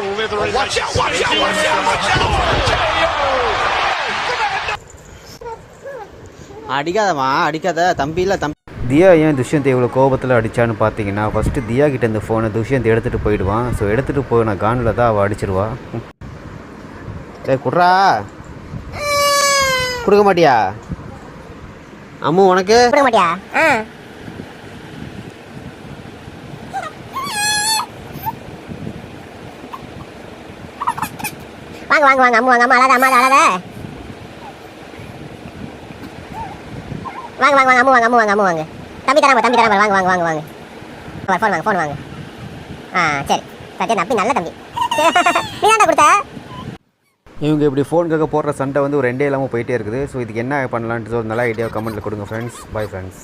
the watch out, watch out, watch out, watch out. அடிக்காதம்மா அடிக்காத. தம்பி இல்லை தம்பி. தியா ஏன் துஷ்யந்த் இவ்வளோ கோபத்தில் அடித்தான்னு பார்த்தீங்கன்னா ஃபஸ்ட்டு தியா கிட்ட இந்த ஃபோனை துஷ்யந்த் எடுத்துகிட்டு போயிடுவான். ஸோ எடுத்துகிட்டு போன கானில் தான் அவள் அடிச்சிருவா. சரி குட்ரா கொடுக்க மாட்டியா? அம்மு உனக்கு? கொடுக்க மாட்டியா? வாங்க வாங்க வாங்க. அம்மா வாங்க அம்மா அழாத அம்மா அழாத. வாங்க வாங்க வாங்க அம்மா வாங்க அம்மா வாங்க அம்மா வாங்க. தம்பி தராம தம்பி தராம வாங்க வாங்க வாங்க. வாங்க ஃபோன் வாங்க ஃபோன் வாங்க. ஆ சரி. சரி தம்பி நல்ல தம்பி. நீ தாண்டா கொடுத்த? இவங்க இப்படி ஃபோனுக்காக போடுற சண்டை வந்து ஒரு ரெண்டே இல்லாமல் போயிட்டே இருக்குது. ஸோ இதுக்கு என்ன பண்ணலான்ட்டு ஒரு நல்ல ஐடியா கமெண்ட்டில் கொடுங்க ஃப்ரெண்ட்ஸ் பை ஃப்ரெண்ட்ஸ்